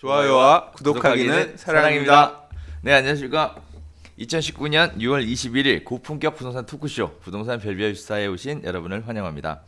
좋아요와 구독하기는 사랑입니다. 네 안녕하십니까. 2019년 6월 21일 고품격 부동산 토크쇼 부동산 별별 주사에 오신 여러분을 환영합니다.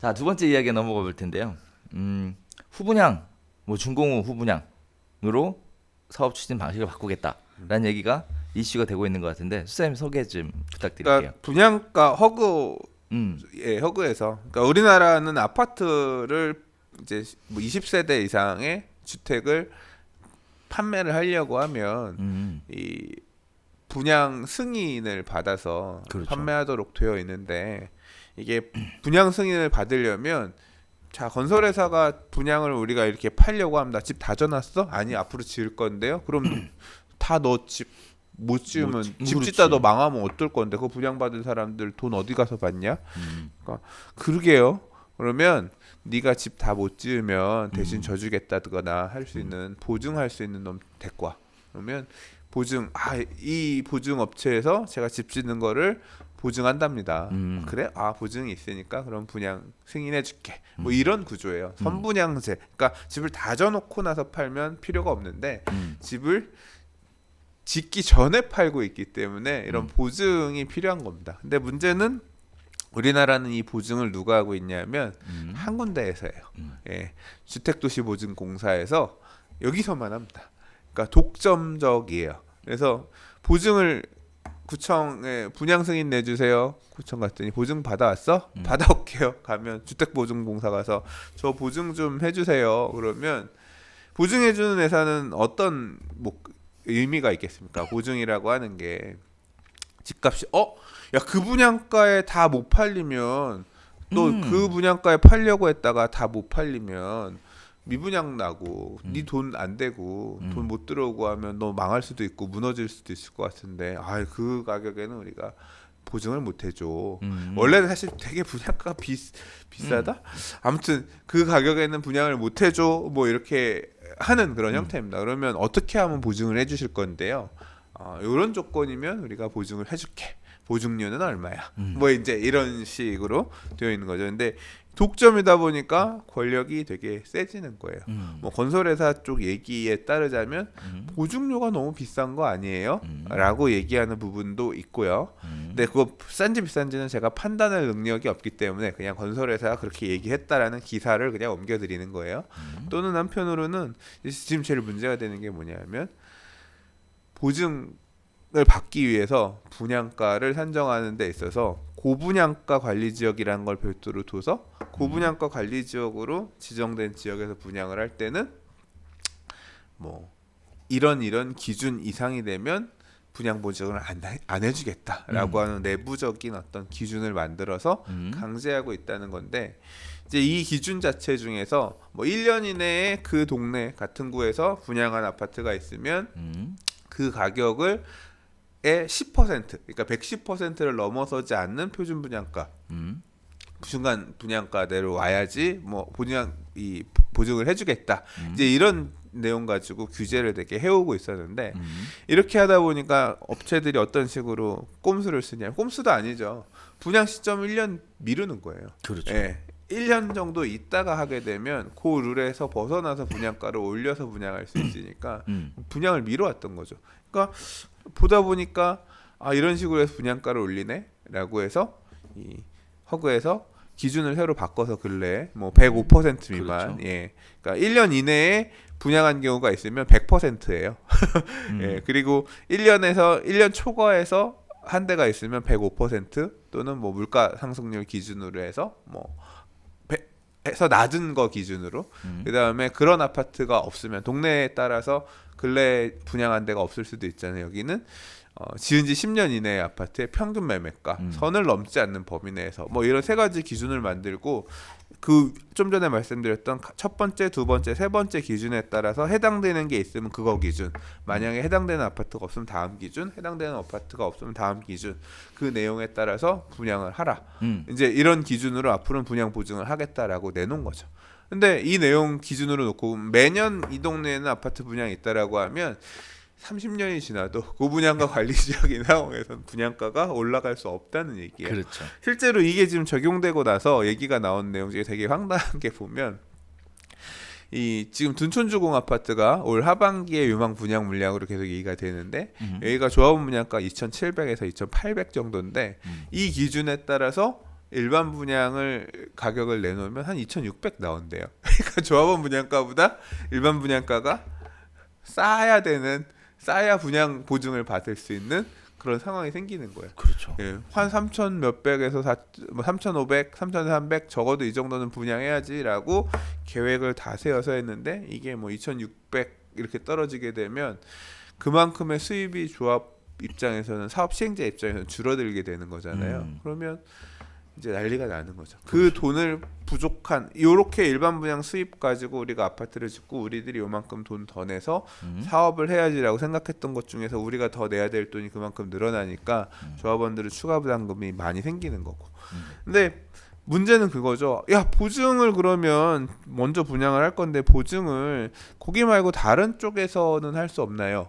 자 두 번째 이야기 넘어가 볼 텐데요. 음, 후분양 뭐 준공후 후분양으로 사업 추진 방식을 바꾸겠다라는 얘기가 이슈가 되고 있는 것 같은데 수사님 소개 좀 부탁드릴게요. 그러니까 분양가 허그 음, 예, 허그에서 그러니까 우리나라는 아파트를 이제 뭐 20세대 이상의 주택을 판매를 하려고 하면 음, 이 분양 승인을 받아서 그렇죠. 판매하도록 되어 있는데 이게 분양 승인을 받으려면 자 건설회사가 분양을 우리가 이렇게 팔려고 합니다. 집 다 져놨어? 아니 앞으로 지을 건데요. 그럼 다 너 집 못 지으면 못 지- 집 그렇지. 짓다 너 망하면 어떨 건데 그 분양 받은 사람들 돈 어디 가서 받냐? 음, 그러게요. 그러면 네가 집 다 못 지으면 대신 음. 져주겠다거나 할 수 있는 보증할 수 있는 놈 데리고 와. 그러면 보증 아이 보증 업체에서 제가 집 짓는 거를 보증한답니다. 음. 그래? 아 보증이 있으니까 그럼 분양 승인해 줄게. 음. 뭐 이런 구조예요. 선분양제. 그러니까 집을 다 져놓고 나서 팔면 필요가 없는데 음, 집을 짓기 전에 팔고 있기 때문에 이런 음. 보증이 필요한 겁니다. 근데 문제는 우리나라는 이 보증을 누가 하고 있냐면 음. 한 군데에서예요. 음. 예, 주택도시보증공사에서 여기서만 합니다. 그러니까 독점적이에요. 그래서 보증을 구청에 분양 승인 내주세요. 구청 갔더니 보증 받아왔어? 음. 받아올게요. 가면 주택보증공사 가서 저 보증 좀 해주세요. 그러면 보증해주는 회사는 어떤 뭐 의미가 있겠습니까? 보증이라고 하는 게 집값이 어? 야 그 분양가에 다 못 팔리면 또 음. 그 분양가에 팔려고 했다가 다 못 팔리면 미분양 나고 네돈 안 되고 음. 돈못 들어오고 하면 너 망할 수도 있고 무너질 수도 있을 것 같은데 아 그 가격에는 우리가 보증을 못 해줘. 음. 원래는 사실 되게 분양가 비 비싸다. 아무튼 그 가격에는 분양을 못 해줘. 뭐 이렇게 하는 그런 음. 형태입니다. 그러면 어떻게 하면 보증을 해주실 건데요? 어, 이런 조건이면 우리가 보증을 해줄게. 보증료는 얼마야? 음. 뭐 이제 이런 식으로 되어 있는 거죠. 근데 독점이다 보니까 권력이 되게 세지는 거예요. 음. 뭐 건설회사 쪽 얘기에 따르자면 음. 보증료가 너무 비싼 거 아니에요? 음. 라고 얘기하는 부분도 있고요. 음. 근데 그거 싼지 비싼지는 제가 판단할 능력이 없기 때문에 그냥 건설회사가 그렇게 얘기했다라는 기사를 그냥 옮겨드리는 거예요. 음. 또는 한편으로는 지금 제일 문제가 되는 게 뭐냐면 보증 을 받기 위해서 분양가를 산정하는 데 있어서 고분양가 관리 지역이라는 걸 별도로 둬서 고분양가 관리 지역으로 지정된 지역에서 분양을 할 때는 뭐 이런 이런 기준 이상이 되면 분양 보증을 안, 해- 안 해주겠다라고 하는 내부적인 어떤 기준을 만들어서 음. 강제하고 있다는 건데 이제 이 기준 자체 중에서 뭐 1년 이내에 그 동네 같은 구에서 분양한 아파트가 있으면 음. 그 가격을 의 10% 그러니까 110%를 넘어서지 않는 표준 분양가 음. 중간 분양가대로 와야지 뭐 분양 이 보증을 해주겠다 음. 이제 이런 내용 가지고 규제를 되게 해오고 있었는데 음. 이렇게 하다 보니까 업체들이 어떤 식으로 꼼수를 쓰냐 꼼수도 아니죠 분양 시점 1년 미루는 거예요 그렇죠. 예. 1년 정도 있다가 하게 되면 그 룰에서 벗어나서 분양가를 올려서 분양할 수 있으니까 음. 분양을 미뤄왔던 거죠. 그러니까 보다 보니까 아 이런 식으로 해서 분양가를 올리네라고 해서 이 허그에서 기준을 새로 바꿔서 근래 뭐 105% 미만 그렇죠. 예. 그러니까 1년 이내에 분양한 경우가 있으면 100%예요. 음. 예. 그리고 1년에서 1년 초과해서 한 대가 있으면 105% 또는 뭐 물가 상승률 기준으로 해서 뭐 배- 해서 낮은 거 기준으로 음. 그다음에 그런 아파트가 없으면 동네에 따라서 근래 분양한 데가 없을 수도 있잖아요. 여기는 어, 지은 지 10년 이내의 아파트의 평균 매매가 음. 선을 넘지 않는 범위 내에서 뭐 이런 세 가지 기준을 만들고 그 좀 전에 말씀드렸던 가- 첫 번째, 두 번째, 세 번째 기준에 따라서 해당되는 게 있으면 그거 기준. 만약에 해당되는 아파트가 없으면 다음 기준, 해당되는 아파트가 없으면 다음 기준. 그 내용에 따라서 분양을 하라. 음. 이제 이런 기준으로 앞으로는 분양 보증을 하겠다라고 내놓은 거죠. 근데 이 내용 기준으로 놓고 매년 이 동네에는 아파트 분양이 있다라고 하면 30년이 지나도 그 분양가 관리 지역인 상황에서는 분양가가 올라갈 수 없다는 얘기예요. 그렇죠. 실제로 이게 지금 적용되고 나서 얘기가 나온 내용 중에 되게 황당한 게 보면 이 지금 둔촌주공 아파트가 올 하반기에 유망 분양 물량으로 계속 얘기가 되는데 음. 여기가 조합원 분양가 2,700에서 2,800 정도인데 음. 이 기준에 따라서 일반 분양을 가격을 내놓으면 한 2,600 나온대요. 그러니까 조합원 분양가보다 일반 분양가가 싸야 되는 싸야 분양 보증을 받을 수 있는 그런 상황이 생기는 거예요. 그렇죠. 예, 한 3천 몇백에서 4, 뭐 3,500, 3,300 적어도 이 정도는 분양해야지라고 계획을 다 세워서 했는데 이게 뭐 2,600 이렇게 떨어지게 되면 그만큼의 수입이 조합 입장에서는 사업 시행자 입장에서는 줄어들게 되는 거잖아요. 음. 그러면 이제 난리가 나는 거죠. 그 돈을 부족한 요렇게 일반 분양 수입 가지고 우리가 아파트를 짓고 우리들이 요만큼 돈 더 내서 음. 사업을 해야지라고 생각했던 것 중에서 우리가 더 내야 될 돈이 그만큼 늘어나니까 조합원들은 추가 부담금이 많이 생기는 거고. 음. 근데 문제는 그거죠. 야 보증을 그러면 먼저 분양을 할 건데 보증을 거기 말고 다른 쪽에서는 할 수 없나요?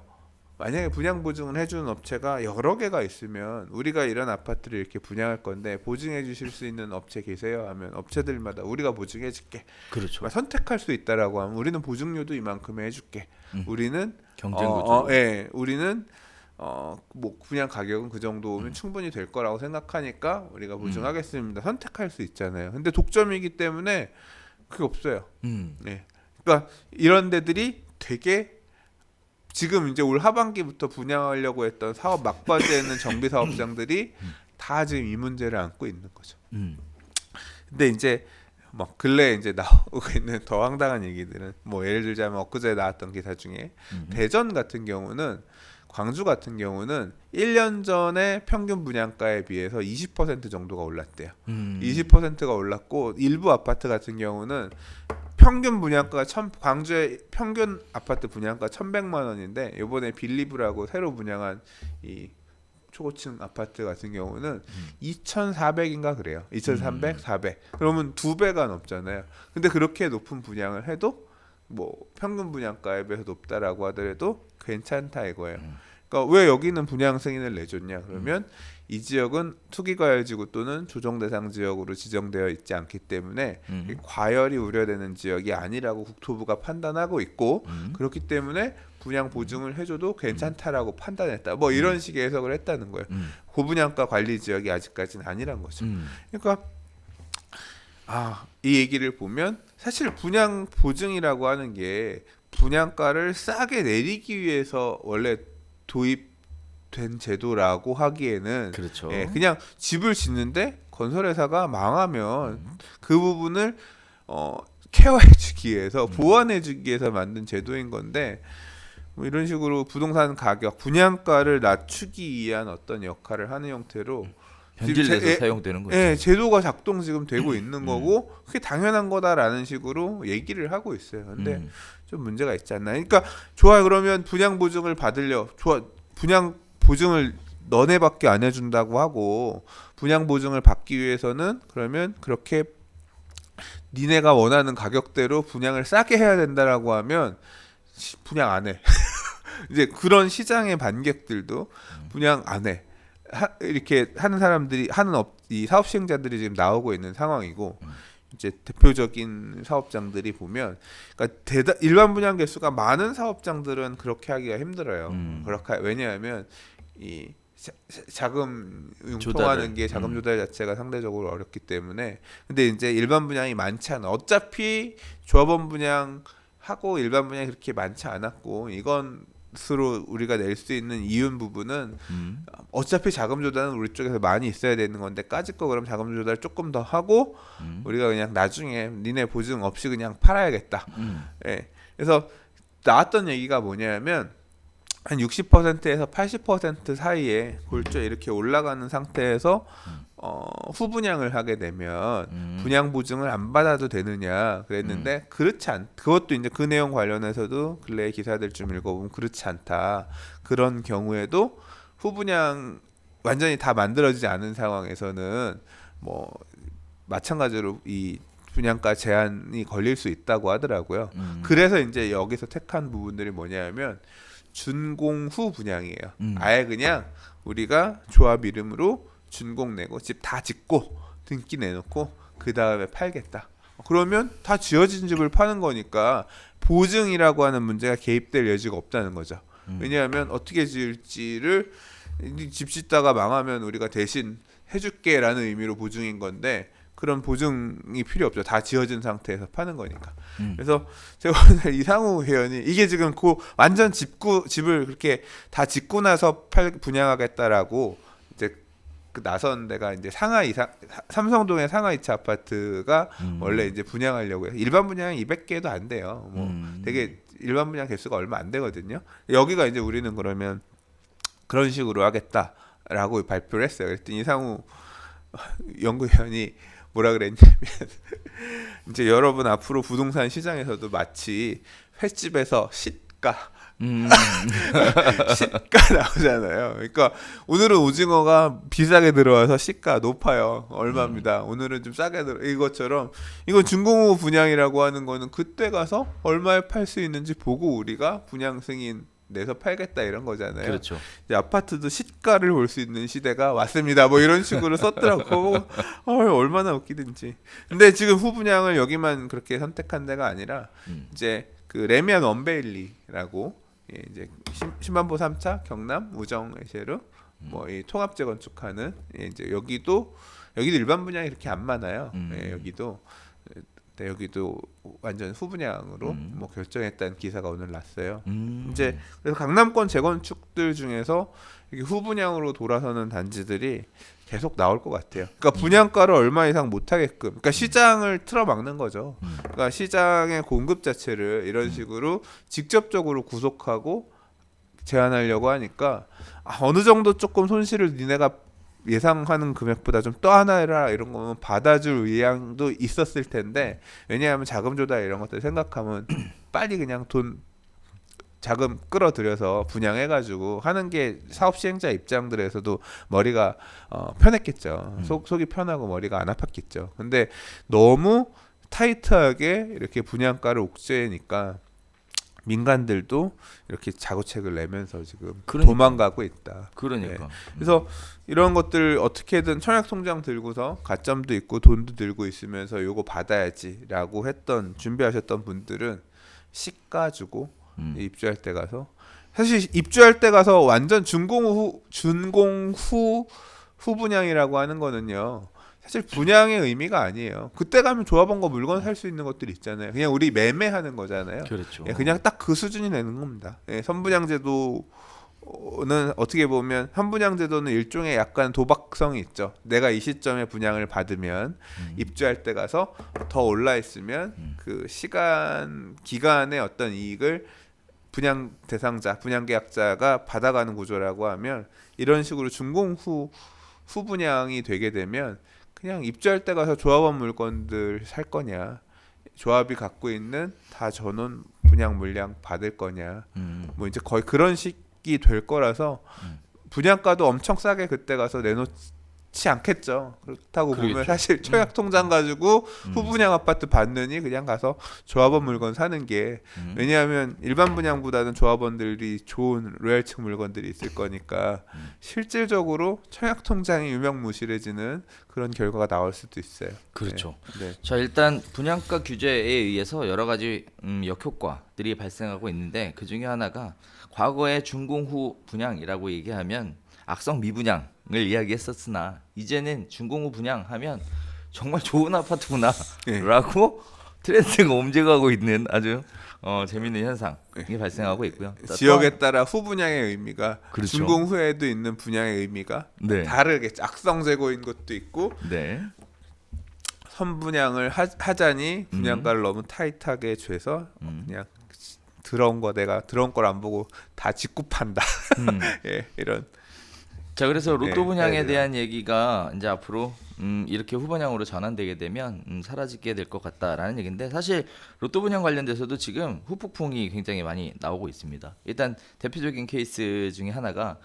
만약에 분양 보증을 해주는 업체가 여러 개가 있으면 우리가 이런 아파트를 이렇게 분양할 건데 보증해 주실 수 있는 업체 계세요? 하면 업체들마다 우리가 보증해 줄게. 그렇죠. 선택할 수 있다라고 하면 우리는 보증료도 이만큼 해줄게. 음. 우리는 경쟁 어, 구조. 어, 예, 우리는 어, 뭐 분양 가격은 그 정도면 음. 충분히 될 거라고 생각하니까 우리가 보증하겠습니다. 선택할 수 있잖아요. 근데 독점이기 때문에 그게 없어요. 음. 예. 그러니까 이런 데들이 되게 지금 이제 올 하반기부터 분양하려고 했던 사업 막바지에 있는 정비 사업장들이 다 지금 이 문제를 안고 있는 거죠. 음. 근데 이제 막 근래 이제 나오고 있는 더 황당한 얘기들은 뭐 예를 들자면 엊그제 나왔던 기사 중에 음. 대전 같은 경우는 광주 같은 경우는 1년 전에 평균 분양가에 비해서 20% 정도가 올랐대요. 음. 20%가 올랐고 일부 아파트 같은 경우는 평균 분양가가 천, 광주의 평균 아파트 분양가 1,100만 원인데 이번에 빌리브라고 새로 분양한 이 초고층 아파트 같은 경우는 2,400인가 그래요. 2,300, 400. 그러면 두 배가 넘잖아요. 근데 그렇게 높은 분양을 해도 뭐 평균 분양가에 비해서 높다라고 하더라도 괜찮다 이거예요. 그러니까 왜 여기는 분양 승인을 내줬냐? 그러면 이 지역은 투기 과열 지구 또는 조정 대상 지역으로 지정되어 있지 않기 때문에 음. 이 과열이 우려되는 지역이 아니라고 국토부가 판단하고 있고 음. 그렇기 때문에 분양 보증을 해줘도 괜찮다라고 판단했다. 뭐 이런 식의 해석을 했다는 거예요. 음. 고분양가 관리 지역이 아직까지는 아니란 거죠. 음. 그러니까 아, 이 얘기를 보면 사실 분양 보증이라고 하는 게 분양가를 싸게 내리기 위해서 원래 도입된 제도라고 하기에는 그렇죠. 예, 그냥 집을 짓는데 건설회사가 망하면 그 부분을 어, 케어해주기 위해서 보완해주기 위해서 만든 제도인 건데 뭐 이런 식으로 부동산 가격 분양가를 낮추기 위한 어떤 역할을 하는 형태로 현질 지금 내서 제- 예, 사용되는 거죠. 예, 제도가 작동 지금 되고 음. 있는 거고 그게 당연한 거다라는 식으로 얘기를 하고 있어요. 근데 음. 좀 문제가 있지 않나. 그러니까 좋아 그러면 분양 보증을 받으려 좋아 분양 보증을 너네밖에 안 해준다고 하고 분양 보증을 받기 위해서는 그러면 그렇게 니네가 원하는 가격대로 분양을 싸게 해야 된다라고 하면 시- 분양 안 해. 이제 그런 시장의 반격들도 분양 안 해. 하, 이렇게 하는 사람들이 하는 업, 이 사업 시행자들이 지금 나오고 있는 상황이고 이제 대표적인 사업장들이 보면 그러니까 대다, 일반 분양 개수가 많은 사업장들은 그렇게 하기가 힘들어요. 음. 그렇게 왜냐하면 이 자, 자- 자금 융통하는. 게 자금 음. 조달 자체가 상대적으로 어렵기 때문에 근데 이제 일반 분양이 많지 않아. 어차피 조합원 분양 하고 일반 분양이 그렇게 많지 않았고 이건 으로 우리가 낼 수 있는 이윤 부분은 음. 어차피 자금 조달은 우리 쪽에서 많이 있어야 되는 건데 까짓 거 그럼 자금 조달 조금 더 하고 음. 우리가 그냥 나중에 니네 보증 없이 그냥 팔아야겠다. 음. 예. 그래서 나왔던 얘기가 뭐냐면 한 60%에서 80% 사이에 골조 이렇게 올라가는 상태에서 어, 후분양을 하게 되면 음. 분양 보증을 안 받아도 되느냐 그랬는데 그렇지 않 그것도 이제 그 내용 관련해서도 근래 기사들 좀 읽어보면 그렇지 않다 그런 경우에도 후분양 완전히 다 만들어지지 않은 상황에서는 뭐 마찬가지로 이 분양가 제한이 걸릴 수 있다고 하더라고요. 음. 그래서 이제 여기서 택한 부분들이 뭐냐면 준공 후 분양이에요. 음. 아예 그냥 우리가 조합 이름으로 준공 내고 집 다 짓고 등기 내놓고 그 다음에 팔겠다. 그러면 다 지어진 집을 파는 거니까 보증이라고 하는 문제가 개입될 여지가 없다는 거죠. 음. 왜냐하면 어떻게 지을지를 이집 짓다가 망하면 우리가 대신 해줄게라는 의미로 보증인 건데 그런 보증이 필요 없죠. 다 지어진 상태에서 파는 거니까. 음. 그래서 제가 오늘 이상우 회원이 이게 지금 그 완전 집구 집을 그렇게 다 짓고 나서 팔 분양하겠다라고 이제 그 나선 데가 이제 상하 이상 삼성동의 상하 2차 아파트가 음. 원래 이제 분양하려고 해요. 일반 분양이 200개도 안 돼요. 뭐 음. 되게 일반 분양 개수가 얼마 안 되거든요. 여기가 이제 우리는 그러면 그런 식으로 하겠다라고 발표를 했어요. 그랬더니 이상우 연구위원이 뭐라 그랬냐면 이제 여러분 앞으로 부동산 시장에서도 마치 횟집에서 시가 음. 시가 나오잖아요. 그러니까 오늘은 오징어가 비싸게 들어와서 시가 높아요. 얼마입니다. 오늘은 좀 싸게 들어 이것처럼 이건 준공후 분양이라고 하는 거는 그때 가서 얼마에 팔 수 있는지 보고 우리가 분양 승인 내서 팔겠다 이런 거잖아요. 그렇죠. 이제 아파트도 시가를 볼 수 있는 시대가 왔습니다. 뭐 이런 식으로 썼더라고. 어, 얼마나 웃기든지. 근데 지금 후분양을 여기만 그렇게 선택한 데가 아니라 음. 이제 그 레미안 원베일리라고 예, 이제 신- 신만보 3차 경남 우정 에셰르 뭐이 통합 재건축하는 예, 이제 여기도 여기도 일반 분양이 그렇게 안 많아요. 음. 예, 여기도 네, 여기도 완전 후분양으로 음. 뭐 결정했다는 기사가 오늘 났어요. 음. 이제 그래서 강남권 재건축들 중에서 이게 후분양으로 돌아서는 단지들이 계속 나올 것 같아요. 그러니까 분양가를 얼마 이상 못 하게끔, 그러니까 시장을 틀어막는 거죠. 음. 그러니까 시장의 공급 자체를 이런 식으로 직접적으로 구속하고 제한하려고 하니까 아, 어느 정도 조금 손실을 니네가 예상하는 금액보다 좀 떠안아라 이런 거면 받아줄 의향도 있었을 텐데 왜냐하면 자금 조달 이런 것들 생각하면 빨리 그냥 돈 자금 끌어들여서 분양해가지고 하는 게 사업 시행자 입장들에서도 머리가 어, 편했겠죠. 음. 속 속이 편하고 머리가 안 아팠겠죠. 근데 너무 타이트하게 이렇게 분양가를 옥죄니까 민간들도 이렇게 자구책을 내면서 지금 그러니까. 도망가고 있다. 그러니까. 그래서 이런 것들 어떻게든 청약 통장 들고서 가점도 있고 돈도 들고 있으면서 요거 받아야지라고 했던 준비하셨던 분들은 시가 주고 음. 입주할 때 가서 사실 입주할 때 가서 완전 준공 후 준공 후 후분양이라고 하는 거는요. 사실 분양의 의미가 아니에요. 그때 가면 조합원 거 물건 살 수 있는 것들 있잖아요. 그냥 우리 매매하는 거잖아요. 그렇죠. 예, 그냥 딱 그 수준이 되는 겁니다. 예, 선분양제도 는 어떻게 보면 선분양제도는 일종의 약간 도박성이 있죠. 내가 이 시점에 분양을 받으면 음. 입주할 때 가서 더 올라 있으면 음. 그 시간 기간의 어떤 이익을 분양 대상자, 분양 계약자가 받아가는 구조라고 하면 이런 식으로 준공 후 후분양이 되게 되면 그냥 입주할 때 가서 조합원 물건들 살 거냐, 조합이 갖고 있는 다 전원 분양 물량 받을 거냐, 음. 뭐 이제 거의 그런 식이 될 거라서 음. 분양가도 엄청 싸게 그때 가서 내놓 지 않겠죠. 그렇다고 보면 그러겠죠. 사실 청약 통장 가지고 음. 후분양 아파트 받느니 그냥 가서 조합원 물건 사는 게 음. 왜냐하면 일반 분양보다는 조합원들이 좋은 로얄층 물건들이 있을 거니까 음. 실질적으로 청약 통장이 유명무실해지는 그런 결과가 나올 수도 있어요. 그렇죠. 네. 자 일단 분양가 규제에 의해서 여러 가지 음, 역효과들이 발생하고 있는데 그 중에 하나가 과거에 준공 후 분양이라고 얘기하면 악성 미분양을 이야기했었으나 이제는 준공 후 분양하면 정말 좋은 아파트구나라고 예. 트렌드가 옮겨가고 있는 아주 어, 재밌는 현상이 예. 발생하고 있고요. 지역에 따라 후분양의 의미가 그렇죠. 준공 후에도 있는 분양의 의미가 네. 다르게 악성 재고인 것도 있고 네. 선분양을 하, 하자니 분양가를 너무 타이트하게 죄서 음. 그냥 들어온 거 내가 들어온 걸 안 보고 다 짓고 판다. 음. 예, 이런 자 그래서 로또 네, 분양에 네, 네. 대한 얘기가 이제 앞으로 음, 이렇게 후분양으로 전환되게 되면 음, 사라지게 될 것 같다라는 얘기인데 사실 로또 분양 관련돼서도 지금 후폭풍이 굉장히 많이 나오고 있습니다. 일단 대표적인 케이스 중에 하나가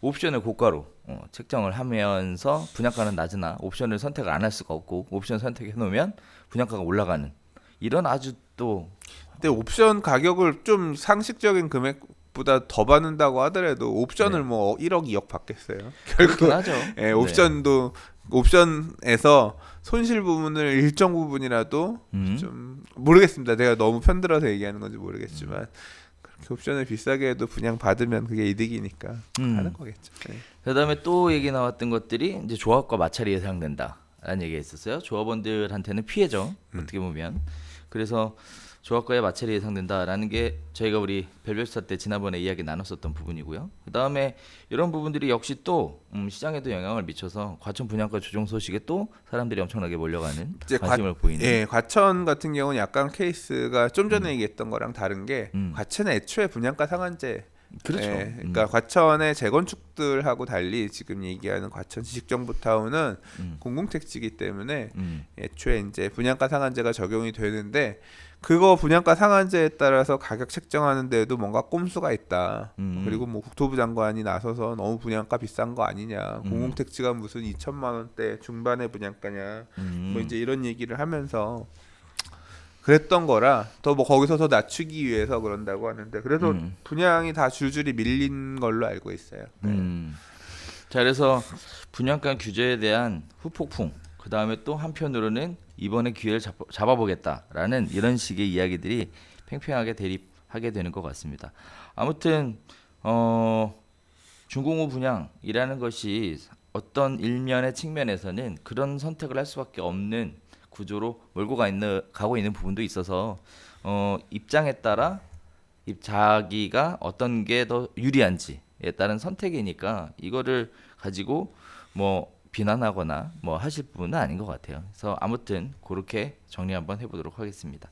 옵션을 고가로 어, 책정을 하면서 분양가는 낮으나 옵션을 선택을 안 할 수가 없고 옵션 선택해 놓으면 분양가가 올라가는 이런 아주 또 근데 옵션 가격을 좀 상식적인 금액 보다 더 받는다고 하더라도 옵션을 네. 뭐 1억 2억 받겠어요. 그렇긴 하죠. 예, 네. 옵션도 옵션에서 손실 부분을 일정 부분이라도 음. 좀 모르겠습니다. 내가 너무 편들어서 얘기하는 건지 모르겠지만 그렇게 옵션을 비싸게 해도 분양 받으면 그게 이득이니까 음. 하는 거겠죠. 네. 그다음에 또 얘기 나왔던 것들이 이제 조합과 마찰이 예상된다라는 얘기가 있었어요. 조합원들한테는 피해죠. 음. 어떻게 보면. 그래서 조합과의 마찰이 예상된다라는 게 저희가 우리 별별수사 때 지난번에 이야기 나눴었던 부분이고요. 그 다음에 이런 부분들이 역시 또 음, 시장에도 영향을 미쳐서 과천 분양가 조정 소식에 또 사람들이 엄청나게 몰려가는 이제 과- 관심을 보이는. 예, 과천 같은 경우는 약간 케이스가 좀 전에 얘기했던 거랑 다른 게 음. 과천은 애초에 분양가 상한제 그렇죠. 예, 음. 그러니까 과천의 재건축들하고 달리 지금 얘기하는 과천 지식정보타운은 음. 공공택지이기 때문에 음. 애초에 이제 분양가 상한제가 적용이 되는데 그거 분양가 상한제에 따라서 가격 책정하는 데에도 뭔가 꼼수가 있다. 음. 그리고 뭐 국토부 장관이 나서서 너무 분양가 비싼 거 아니냐. 음. 공공택지가 무슨 2천만 원대 중반의 분양가냐. 음. 뭐 이제 이런 얘기를 하면서 그랬던 거라 더 뭐 거기서 더 낮추기 위해서 그런다고 하는데 그래서 음. 분양이 다 줄줄이 밀린 걸로 알고 있어요. 네. 음. 자 그래서 분양가 규제에 대한 후폭풍 그 다음에 또 한편으로는 이번에 기회를 잡, 잡아보겠다라는 이런 식의 이야기들이 팽팽하게 대립하게 되는 것 같습니다. 아무튼 어, 중공업 분양이라는 것이 어떤 일면의 측면에서는 그런 선택을 할 수밖에 없는 구조로 몰고 가 있는 가고 있는 부분도 있어서 어, 입장에 따라 입- 자기가 어떤 게 더 유리한지에 따른 선택이니까 이거를 가지고 뭐 비난하거나 뭐 하실 부분은 아닌 것 같아요. 그래서 아무튼 그렇게 정리 한번 해보도록 하겠습니다.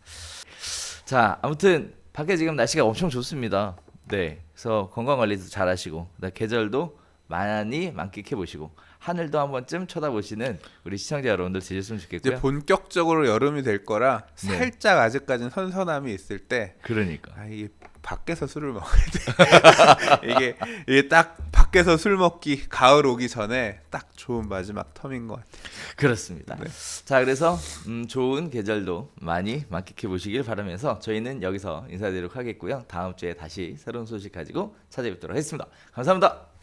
자, 아무튼 밖에 지금 날씨가 엄청 좋습니다. 네, 그래서 건강 관리도 잘 하시고, 계절도 많이 만끽해 보시고, 하늘도 한 번쯤 쳐다보시는 우리 시청자 여러분들 되셨으면 이제 좋겠고요. 본격적으로 여름이 될 거라 네. 살짝 아직까지는 선선함이 있을 때 그러니까. 아, 이게 밖에서 술을 먹어야 돼. 이게 이게 딱 밖에서 술 먹기 가을 오기 전에 딱 좋은 마지막 텀인 것 같아요. 그렇습니다. 네. 자, 그래서 음, 좋은 계절도 많이 만끽해 보시길 바라면서 저희는 여기서 인사드리도록 하겠고요. 다음 주에 다시 새로운 소식 가지고 찾아뵙도록 하겠습니다. 감사합니다.